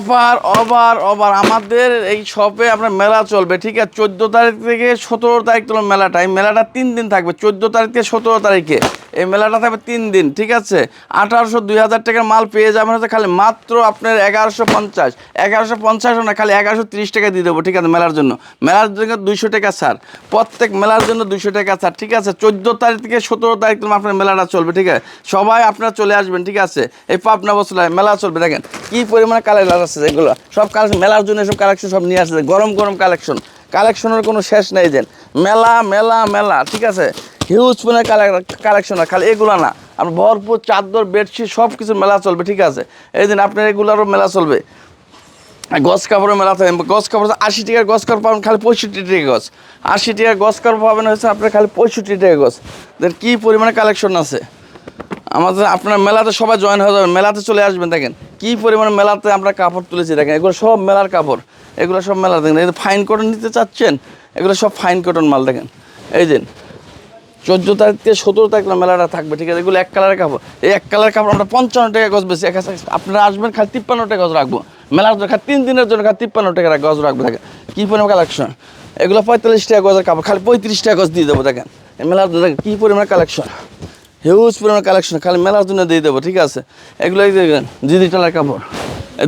Offer offer offer. আমাদের এই শপে আপনার মেলা চলবে, ঠিক আছে? চোদ্দ তারিখ থেকে সতেরো তারিখ তোলো মেলাটা। এই মেলাটা তিন দিন থাকবে, চোদ্দ তারিখ থেকে সতেরো তারিখে। এই মেলাটা থাকবে তিন দিন, ঠিক আছে? আঠারোশো দুই হাজার টাকার মাল পেয়ে যাবেন হচ্ছে খালি মাত্র আপনার এগারোশো পঞ্চাশ। এগারোশো পঞ্চাশ না, খালি এগারোশো তিরিশ টাকা দিয়ে দেবো, ঠিক আছে, মেলার জন্য। মেলার জন্য দুইশো টাকা ছাড়। প্রত্যেক মেলার জন্য দুইশো টাকা ছাড়, ঠিক আছে? চোদ্দ তারিখ থেকে সতেরো তারিখ তোমার আপনার মেলাটা চলবে, ঠিক আছে? সবাই আপনারা চলে আসবেন, ঠিক আছে? এই পাবনা বসলায় মেলা চলবে, দেখেন কি পরিমাণে কালেকশন আছে এগুলো। সব কালেকশন মেলার জন্য সব কালেকশন সব নিয়ে আসছে, গরম গরম কালেকশন কালেকশনের কোনো শেষ নেই যেন মেলা মেলা মেলা, ঠিক আছে? হিউজ পরিমাণে কালেকশন খালি এগুলো না। আপনার ভরপুর চাদর বেডশিট সব কিছু মেলা চলবে, ঠিক আছে? এই দিন আপনার এগুলোরও মেলা চলবে। গছ কাপড়ের মেলা থাকে। গছ কাপড় আশি টাকার গছ কাপড় পাবেন, খালি পঁয়ষট্টি টাকা গছ। আশি টাকার গছ কাপড় পাবেন হচ্ছে আপনার খালি পঁয়ষট্টি টাকা গছ। দেন কী পরিমাণে কালেকশন আছে। আমাদের, আপনার মেলাতে সবাই জয়েন হয়ে যাবেন। মেলাতে চলে আসবেন, দেখেন। কী পরিমাণে মেলাতে আমরা কাপড় তুলেছি, দেখেন। এগুলো সব মেলার কাপড়। এগুলো সব মেলা দেখেন। এই ফাইন কটন নিতে চাচ্ছেন, এগুলো সব ফাইন কটন মাল, দেখেন। এই দিন চোদ্দ তারিখ থেকে সতেরো তারিখ না মেলাটা থাকবে, ঠিক আছে? এগুলো এক কালারের কাপড়। এই এক কালারের কাপড় আমরা পঞ্চান্ন টাকা গজ বেশি এক আপনারা আসবেন, খালি তিপ্পান্ন টাকা গজ রাখব। মেলার জন্য তিন দিনের জন্য খালি তিপ্পান্ন টাকা গজ রাখব, দেখেন। কী পরিমাণ কালেকশন এগুলো পঁয়তাল্লিশ টাকা গজের কাপড়, খালি পঁয়ত্রিশ টাকা গজ দিয়ে দেবো, দেখেন। মেলার জন্য, দেখেন, কী পরিমাণ কালেকশন হিউজ পরিমাণ কালেকশন খালি মেলার জন্য দিয়ে দেবো, ঠিক আছে? এগুলো দেখেন ডিজিটালের কাপড়।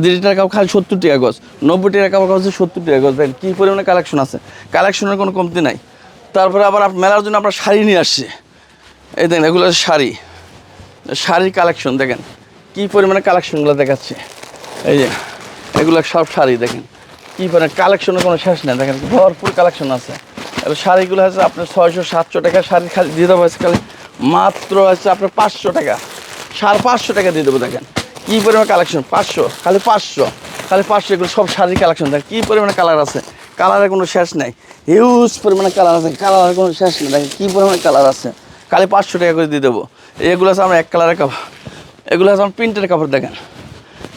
ডিজিটাল কাপড় খালি সত্তর টাকা গজ। নব্বই টাকা কাপড় হচ্ছে সত্তর টাকা গজ, দেখেন, কী পরিমাণে কালেকশন আছে? কালেকশনের কোনো কমতি নাই। তারপরে আবার মেলার জন্য আমরা শাড়ি নিয়ে আসছি। এই দেখেন, এগুলো শাড়ি। শাড়ির কালেকশন দেখেন। কী পরিমাণে কালেকশনগুলো দেখাচ্ছে। এই যে, এগুলো সব শাড়ি, দেখেন। কী পরিমাণে কালেকশনের কোনো শেষ নেই, দেখেন। ভরপুর কালেকশন আছে। এবার শাড়িগুলো হচ্ছে আপনার ছয়শো, সাতশো টাকা শাড়ি খালি দিয়ে দেবো খালি মাত্র হচ্ছে আপনার পাঁচশো টাকা। সাড়ে পাঁচশো টাকা দিয়ে দেবো, দেখেন। কী পরিমাণে কালেকশন পাঁচশো, খালি পাঁচশো। খালি পাঁচশো, এগুলো সব শাড়ির কালেকশন দেখেন। কী পরিমাণে কালার আছে। কালারের কোনো শেষ নেই। হিউজ পরিমাণে কালার আছে কালারের কোনো শেষ নেই। দেখেন কী পরিমাণে কালার আছে। খালি পাঁচশো টাকা করে দিয়ে দেবো। এগুলো আছে আমার এক কালারের কাপড় এগুলো আছে আমার প্রিন্টের কাপড় দেখেন।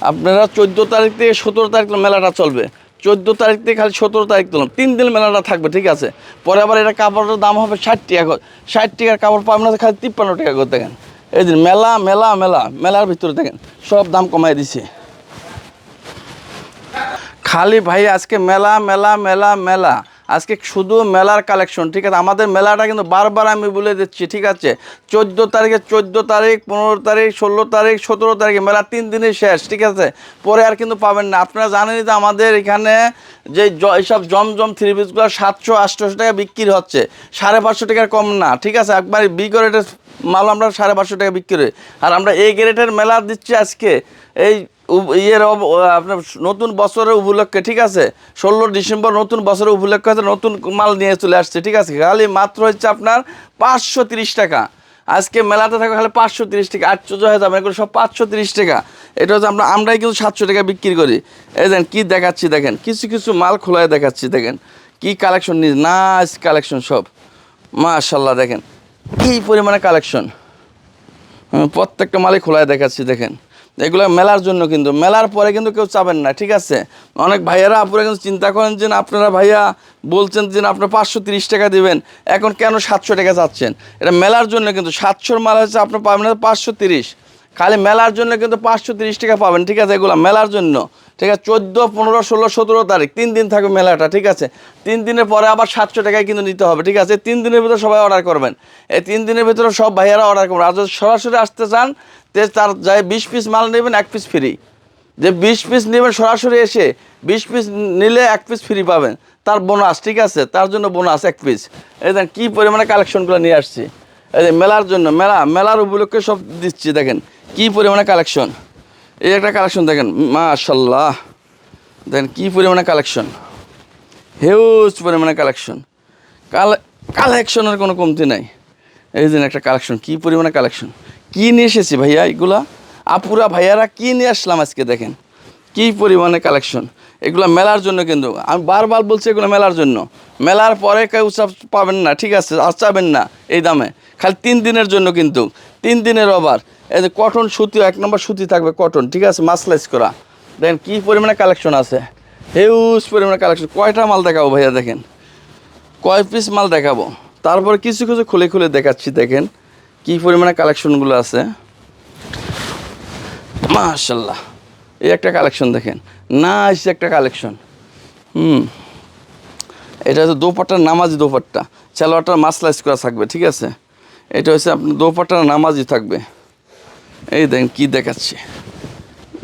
আপনারা চোদ্দ তারিখ থেকে সতেরো তারিখ মেলাটা চলবে। চোদ্দ তারিখ থেকে খালি সতেরো তারিখ তুলুন তিন দিন মেলাটা থাকবে, ঠিক আছে? পরে আবার এটা কাপড়ের দাম হবে ষাট টাকা করে। ষাট টাকার কাপড় পাবেন না, খালি তিপ্পান্ন টাকা করে, দেখেন। এই দিন মেলা মেলা মেলা, মেলার ভিতরে, দেখেন, সব দাম কমাই দিছে। খালি ভাই, আজকে মেলা মেলা মেলা মেলা। আজকে শুধু মেলার কালেকশন ঠিক আছে? আমাদের মেলাটা কিন্তু বারবার আমি বলে দিচ্ছি, ঠিক আছে? চোদ্দ তারিখে চোদ্দ তারিখ, পনেরো তারিখ, ষোলো তারিখ, সতেরো তারিখে মেলা তিন দিনের শেষ, ঠিক আছে? পরে আর কিন্তু পাবেন না। আপনারা জানেনই যে আমাদের এখানে যে এইসব জমজম থ্রি পিসগুলো সাতশো, আটশোশো টাকা বিক্রি হচ্ছে। সাড়ে পাঁচশো টাকার কম না, ঠিক আছে? একবার বি গ্রেডের মাল আমরা সাড়ে পাঁচশো টাকা বিক্রি করি। আর আমরা এই গ্রেডের মেলা দিচ্ছি আজকে। এই ইয়ের আপনার নতুন বছরের উপলক্ষে, ঠিক আছে? ষোলো ডিসেম্বর নতুন বছরের উপলক্ষে নতুন মাল নিয়ে চলে আসছে, ঠিক আছে? খালি মাত্র হচ্ছে আপনার পাঁচশো টাকা। আজকে মেলাতে থাকা, খালি পাঁচশো তিরিশ টাকা আটশো হয়ে যাবে, এগুলো সব পাঁচশো তিরিশ টাকা। এটা হচ্ছে আমরা আমরাই কিন্তু সাতশো টাকা বিক্রি করি। এই দেখেন, কী দেখাচ্ছি দেখেন, কিছু কিছু মাল খোলায় দেখাচ্ছি দেখেন, কী কালেকশন নিয়ে, নাইস কালেকশন সব। মাশাল্লাহ দেখেন, কী পরিমাণে কালেকশন। প্রত্যেকটা মালই খোলায় দেখাচ্ছি, দেখেন। এগুলো মেলার জন্য কিন্তু, মেলার পরে কিন্তু কেউ চাবেন না, ঠিক আছে? অনেক ভাইয়ারা আপনারা কিন্তু চিন্তা করেন যে আপনারা ভাইয়া বলছেন যে আপনার আপনারা পাঁচশো তিরিশ টাকা দেবেন, এখন কেন সাতশো টাকা চাচ্ছেন? এটা মেলার জন্য কিন্তু, সাতশোর মাল হচ্ছে আপনার পাবেন পাঁচশো তিরিশ, খালি মেলার জন্য কিন্তু পাঁচশো তিরিশ টাকা পাবেন, ঠিক আছে এগুলো মেলার জন্য। ঠিক আছে, চোদ্দ, পনেরো, ষোলো, সতেরো তারিখ, তিন দিন থাকবে মেলাটা, ঠিক আছে? তিন দিনের পরে আবার সাতশো টাকায় কিন্তু নিতে হবে, ঠিক আছে? তিন দিনের ভিতরে সবাই অর্ডার করবেন। এই তিন দিনের ভিতরে সব ভাইয়ারা অর্ডার করবেন। আর যদি সরাসরি আসতে চান, তে তার যাই বিশ পিস মাল নেবেন, এক পিস ফ্রি যে বিশ পিস নেবেন সরাসরি এসে, বিশ পিস নিলে এক পিস ফ্রি পাবেন। তার বোনাস ঠিক আছে? তার জন্য বোনাস এক পিস এই দেখেন, কী পরিমাণে কালেকশনগুলো নিয়ে আসছি। এই যে মেলার জন্য, মেলা, মেলার উপলক্ষে সব দিচ্ছি, দেখেন, কী পরিমাণে কালেকশন এই একটা কালেকশন দেখেন, মাশাল্লাহ। দেখেন কী পরিমাণে কালেকশন হিউজ পরিমাণে কালেকশন কালে কালেকশনের কোনো কমতি নাই। এই দিন একটা কালেকশন কী পরিমাণে কালেকশন কী নিয়ে এসেছি ভাইয়া এগুলা? আপুরা, ভাইয়ারা কী নিয়ে আসলাম আজকে দেখেন? কী পরিমাণে কালেকশন এগুলো মেলার জন্য কিন্তু, আমি বারবার বলছি এগুলো মেলার জন্য। মেলার পরে কেউ পাবেন না, ঠিক আছে, আর চাবেন না এই দামে। খালি তিন দিনের জন্য কিন্তু, তিন দিনের ওভার। এই যে কটন সুতি, এক নম্বর সুতি থাকবে কটন ঠিক আছে? মাসলাইজ করা। দেখেন কী পরিমাণে কালেকশন আছে। হিউজ পরিমাণে কালেকশন কয়টা মাল দেখাবো ভাইয়া, দেখেন? কয় পিস মাল দেখাবো? তারপরে কিছু কিছু খুলে খুলে দেখাচ্ছি, দেখেন কী পরিমাণে কালেকশনগুলো আছে। মাশাল্লাহ এই একটা কালেকশন দেখেন। না এসে একটা কালেকশন হুম। এটা হচ্ছে দোপাট্টার নামাজি দোপাট্টা। সালোয়ারটার মাসলাইজ করা থাকবে, ঠিক আছে? এটা হচ্ছে আপনার দোপাট্টার নামাজি থাকবে। এই দেখেন কি দেখাচ্ছি।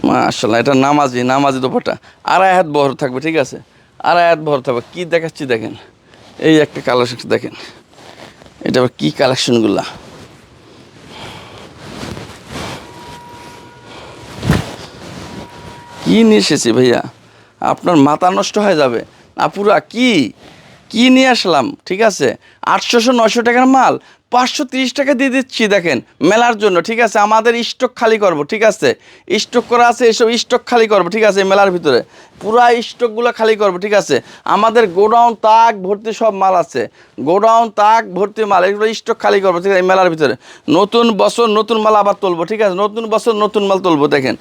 মাশাল্লাহ এটা নামাজি নামাজি দোপাট্টা আড়াই হাত বহর থাকবে, ঠিক আছে? আড়াই হাত বহর থাকবে। কী দেখাচ্ছি দেখেন? এই একটা কালেকশন দেখেন। এটা আবার কী কালেকশনগুলা কি নিয়ে এসেছি ভাইয়া? আপনার মাথা নষ্ট হয়ে যাবে। আপুরা, কি? কি নিয়ে আসলাম? ঠিক আছে? আটশোশো নশো টাকার মাল, পাঁচশো তিরিশ টাকা দিয়ে দিচ্ছি, দেখেন, মেলার জন্য, ঠিক আছে? আমাদের স্টক খালি করব, ঠিক আছে? স্টক করা আছে, এসব স্টক খালি করব, ঠিক আছে মেলার ভিতরে। পুরা স্টকগুলো খালি করব, ঠিক আছে? আমাদের গোডাউন, তাক, ভর্তি সব মাল আছে। গোডাউন, তাক, ভর্তি মাল, এগুলো স্টক খালি করব, ঠিক আছে মেলার ভিতরে। নতুন বছর নতুন মাল আবার তুলবো, ঠিক আছে? নতুন বছর নতুন মাল তুলবো, দেখেন।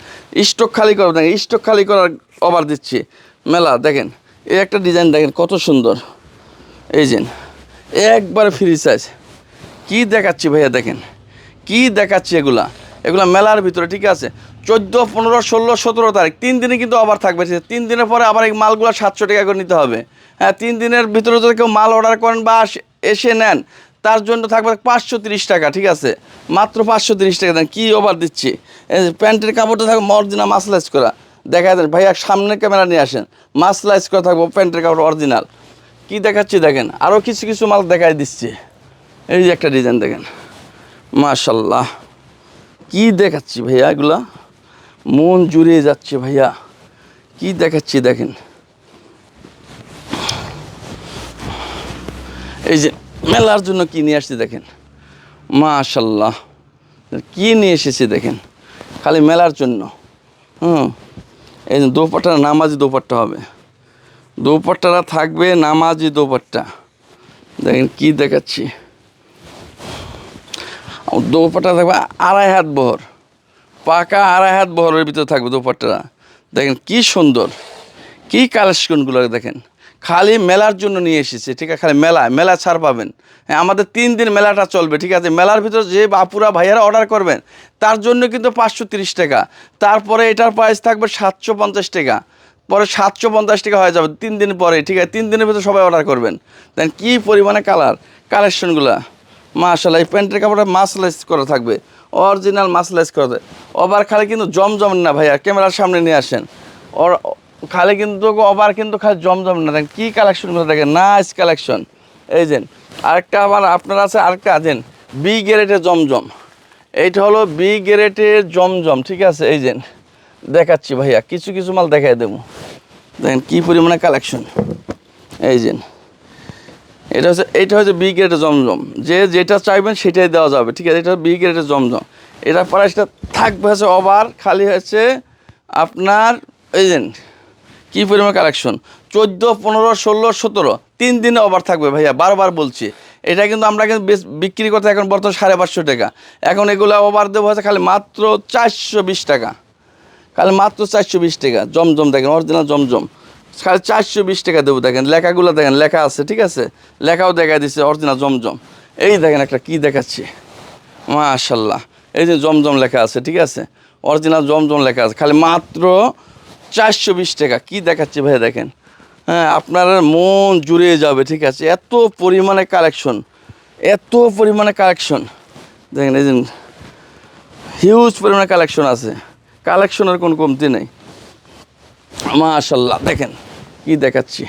স্টক খালি করব, দেখেন, স্টক খালি করার অবার দিচ্ছি। মেলা, দেখেন, এই একটা ডিজাইন দেখেন, কত সুন্দর। এই যে, একবার ফ্রি সাইজ কী দেখাচ্ছি ভাইয়া দেখেন, কি দেখাচ্ছি এগুলা? এগুলা মেলার ভিতরে, ঠিক আছে? চোদ্দ, পনেরো, ষোলো, সতেরো তারিখ, তিন দিনে কিন্তু আবার থাকবে তিন দিনের পরে আবার এই মালগুলো সাতশো টাকা করে নিতে হবে। হ্যাঁ তিন দিনের ভিতরে যদি কেউ মাল অর্ডার করেন বা এসে নেন, তার জন্য থাকবে পাঁচশো তিরিশ টাকা, ঠিক আছে? মাত্র পাঁচশো তিরিশ টাকা দেন, কী ওভার দিচ্ছি? প্যান্টের কাপড়টা থাকবে অরিজিনাল মাসলাইজ করা। দেখা দেন, ভাইয়া সামনে ক্যামেরা নিয়ে আসেন মাসলাইজ করা থাকব, প্যান্টের কাপড় অরিজিনাল কি দেখাচ্ছি দেখেন? আরও কিছু কিছু মাল দেখাই দিচ্ছি। এই যে একটা ডিজাইন দেখেন। মাশাল্লাহ কি দেখাচ্ছি ভাইয়া এগুলা? মন জুড়ে যাচ্ছে ভাইয়া। কি দেখাচ্ছি দেখেন? এই যে মেলার জন্য কি নিয়ে আসছি দেখেন? মাশাল্লাহ কি নিয়ে এসেছি দেখেন? খালি মেলার জন্য। হুম। এই যে দোপাট্টা, নামাজি দোপাট্টা হবে। দোপাট্টারা থাকবে, নামাজি দোপাট্টা। দেখেন কি দেখাচ্ছি। দোপাট্টা থাকবে আড়াই হাত বহর। পাকা আড়াই হাত বহরের ভিতরে থাকবে দোপাট্টারা দেখেন কি সুন্দর, কি কালেকশনগুলো দেখেন। খালি মেলার জন্য নিয়ে এসেছে, ঠিক আছে? খালি মেলা মেলা ছাড় পাবেন। হ্যাঁ আমাদের তিন দিন মেলাটা চলবে, ঠিক আছে? মেলার ভিতর যে বাপুরা, ভাইয়ারা অর্ডার করবেন, তার জন্য কিন্তু পাঁচশো টাকা। তারপরে এটার প্রাইস থাকবে সাতশো পঞ্চাশ টাকা। পরে সাতশো পঞ্চাশ টাকা হয়ে যাবে। তিন দিন পরে, ঠিক আছে? তিন দিনের ভিতরে সবাই অর্ডার করবেন। দেন কী পরিমাণে কালার কালেকশনগুলো মাশাল্লাহ এই প্যান্টের কাপড়টা মাসলাইজ করা থাকবে। অরিজিনাল মাসলাইজ করা থাকবে। ওবার খালি কিন্তু জমজম না ভাইয়া, ক্যামেরার সামনে নিয়ে আসেন। ওর খালি কিন্তু ওবার কিন্তু খালি জমজম না। দেখেন কী কালেকশনগুলো দেখেন? নাইস কালেকশন এই যে, আরেকটা আবার আপনার আছে আরেকটা আছেন বি গ্রেডের জমজম। এইটা হলো বি গ্রেডের জমজম, ঠিক আছে? এই যে, দেখাচ্ছি ভাইয়া, কিছু কিছু মাল দেখাই দেবো। দেখেন কী পরিমাণে কালেকশন এই যে, এটা হচ্ছে এটা হচ্ছে বি গ্রেডের জমজম। যে যেটা চাইবেন সেটাই দেওয়া যাবে, ঠিক আছে? এটা বি গ্রেডের জমজম। এটা প্রাইসটা থাকবে হচ্ছে ওভার খালি হচ্ছে আপনার, এই যে, কী পরিমাণ কালেকশন চোদ্দ, পনেরো, ষোলো, সতেরো, তিন দিনে ওভার থাকবে ভাইয়া, বারবার বলছি। এটা কিন্তু আমরা কিন্তু বিক্রি করতে এখন বর্তমানে সাড়ে পাঁচশো টাকা। এখন এগুলো ওভার দেবো হচ্ছে খালি মাত্র চারশো বিশ টাকা। খালি মাত্র চারশো বিশ টাকা। জমজম দেখেন অরিজিনাল জমজম। খালি চারশো বিশ টাকা দেবো দেখেন, লেখাগুলো দেখেন, লেখা আছে, ঠিক আছে? লেখাও দেখা দিচ্ছে অরিজিনাল জমজম। এই দেখেন একটা কি দেখাচ্ছি। মাশাল্লাহ এই যে জমজম লেখা আছে, ঠিক আছে? অরিজিনাল জমজম লেখা আছে, খালি মাত্র চারশো বিশ টাকা। কি দেখাচ্ছি ভাই দেখেন? হ্যাঁ আপনার মন জুড়িয়ে যাবে, ঠিক আছে? এত পরিমাণে কালেকশন এত পরিমাণে কালেকশন দেখেন, এই যে হিউজ পরিমাণে কালেকশন আছে। কালেকশনের কোনো কমতি নেই। মাশাল্লাহ, দেখেন কি দেখাচ্ছি।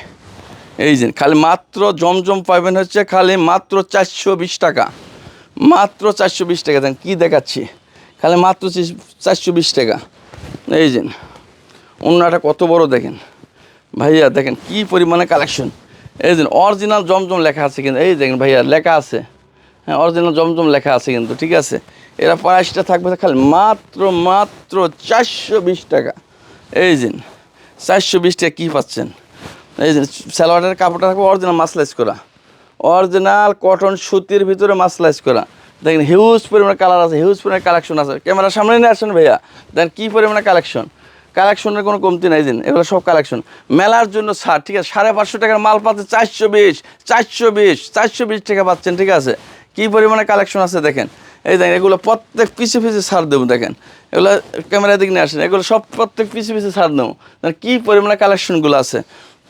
এই যে খালি মাত্র জমজম পাবেন হচ্ছে খালি মাত্র চারশো বিশ টাকা। মাত্র চারশো বিশ টাকা, দেখেন কী দেখাচ্ছি। খালি মাত্র চারশো বিশ টাকা। এই যে অন্যটা কত বড় দেখেন। ভাইয়া, দেখেন কি পরিমাণে কালেকশন এই যে অরিজিনাল জমজম লেখা আছে কিন্তু, এই দেখেন ভাইয়া, লেখা আছে। হ্যাঁ অরিজিনাল জমজম লেখা আছে কিন্তু, ঠিক আছে। এরা প্রাইসটা থাকবে খালি মাত্র মাত্র চারশো বিশ টাকা। এই যে, চারশো বিশ টাকা কী পাচ্ছেন? এই যে স্যালোয়ারের কাপড়টা থাকবে অরিজিনাল মাসলাইজ করা। অরিজিনাল কটন সুতির ভিতরে মাসলাইজ করা। দেখেন হিউজ পরিমাণে কালার আছে হিউজ পরিমাণে কালেকশন আছে। ক্যামেরার সামনে নিয়ে আসেন ভাইয়া। দেখেন, কী পরিমাণে কালেকশন কালেকশনের কোনো কমতি নাই দিন এগুলো সব কালেকশন মেলার জন্য ছাড়, ঠিক আছে, সাড়ে পাঁচশো টাকার মাল পাচ্ছে চারশো বিশ চারশো বিশ চারশো বিশ টাকা পাচ্ছেন, ঠিক আছে। কী পরিমাণে কালেকশন আছে দেখেন? এই দেখেন, এগুলো প্রত্যেক পিছে পিছে ছাড় দেবো, দেখেন। এগুলো ক্যামেরা দিক নিয়ে আসেন, এগুলো সব প্রত্যেক পিছিয়ে পিছিয়ে ছাড় দেবো। কী পরিমাণে কালেকশনগুলো আছে।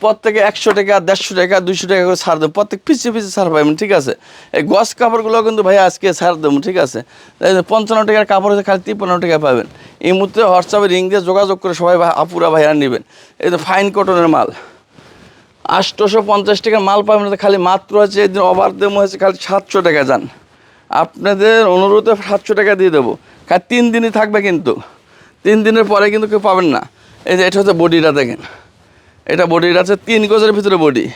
প্রত্যেকে একশো টাকা, দেড়শো টাকা দুশো টাকা করে ছাড় দেবো, প্রত্যেক পিছিয়ে পিছিয়ে ছাড় পাবেন ঠিক আছে? এই গস কাপড়গুলো কিন্তু ভাই আজকে ছাড় দেবো, ঠিক আছে? পঞ্চান্ন টাকার কাপড় হচ্ছে খালি তিপ্পান্ন টাকা পাবেন। এই মুহূর্তে হোয়াটসঅ্যাপে রিং দিয়ে যোগাযোগ করে সবাই আপুরা ভাইরা নেবেন। এই তো ফাইন কটনের মাল। আটশোশো পঞ্চাশ টাকার মাল পাবেন, খালি মাত্র আছে এদিন ওভার দেম হয়েছে, খালি সাতশো টাকা যান। আপনাদের অনুরোধে সাতশো টাকা দিয়ে দেবো। খালি তিন দিনই থাকবে কিন্তু। তিন দিনের পরে কিন্তু কেউ পাবেন না। এই যে এটা হচ্ছে বডিটা দেখেন। এটা বডিটা আছে তিন গজের ভিতরে বডি।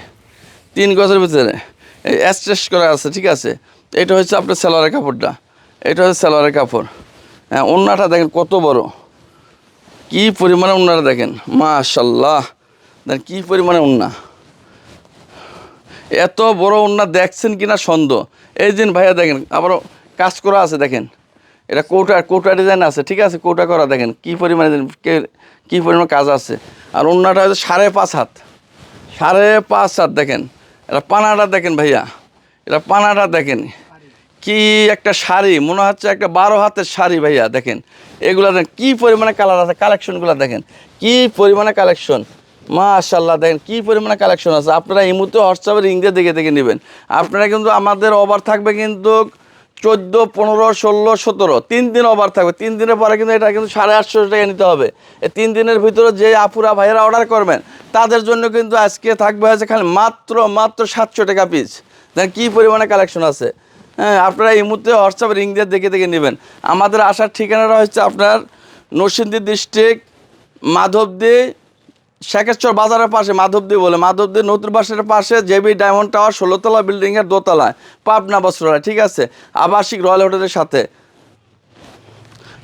তিন গজের ভিতরে। এই অ্যাস্টেস করা আছে, ঠিক আছে? এটা হচ্ছে আপনার সেলোয়ারের কাপড়টা। এটা হচ্ছে সেলোয়ারের কাপড়। হ্যাঁ ওন্নাটা দেখেন কত বড়। কি পরিমাণে ওন্নাটা দেখেন? মাশাল্লাহ। দেখেন কী পরিমাণে ওন্না। এত বড় ওন্না দেখছেন কিনা সন্দেহ। এই দিন ভাইয়া দেখেন, আবারও কাজ করা আছে, দেখেন। এটা কৌটা কৌটা ডিজাইন আছে, ঠিক আছে? কৌটা করা, দেখেন, কি পরিমাণে কে- কি পরিমাণ কাজ আছে। আর ওন্নাটা হচ্ছে সাড়ে পাঁচ হাত। সাড়ে পাঁচ হাত, দেখেন। এটা পানাটা দেখেন ভাইয়া। এটা পানাটা দেখেন। কি একটা শাড়ি, মনে হচ্ছে একটা বারো হাতের শাড়ি ভাইয়া, দেখেন। এগুলা দেখেন কী পরিমাণে কালার আছে কালেকশনগুলো দেখেন। কি পরিমাণে কালেকশন মাশাল্লাহ দেখেন কি পরিমাণে কালেকশন আছে। আপনারা এই মুহূর্তে হোয়াটসঅ্যাপের রিং দিয়ে দেখে দেখে নেবেন। আপনারা কিন্তু আমাদের ওভার থাকবে কিন্তু চোদ্দ, পনেরো, ষোলো, সতেরো। তিন দিন ওভার থাকবে। তিন দিনের পরে কিন্তু এটা কিন্তু সাড়ে আটশো টাকা নিতে হবে। এই তিন দিনের ভিতরে যে আপুরা, ভাইয়েরা অর্ডার করবেন, তাদের জন্য কিন্তু আজকে থাকবে হচ্ছে খালি মাত্র মাত্র সাতশো টাকা পিস দেখেন কী পরিমাণে কালেকশন আছে। হ্যাঁ আপনারা এই মুহূর্তে হোয়াটসঅ্যাপ রিং দিয়ে দেখে দেখে নেবেন। আমাদের আসার ঠিকানাটা হচ্ছে আপনার নরসিংদী ডিস্ট্রিক্ট মাধবদী শেখেশ্বর বাজারের পাশে মাধবদী বলে। মাধবদী নতুন বাসের পাশে জেবি ডায়মন্ড টাওয়ার, ষোলোতলা বিল্ডিংয়ের দোতলায়। পাবনা বস্ত্রালয়, ঠিক আছে? আবাসিক রয়্যাল হোটেলের সাথে।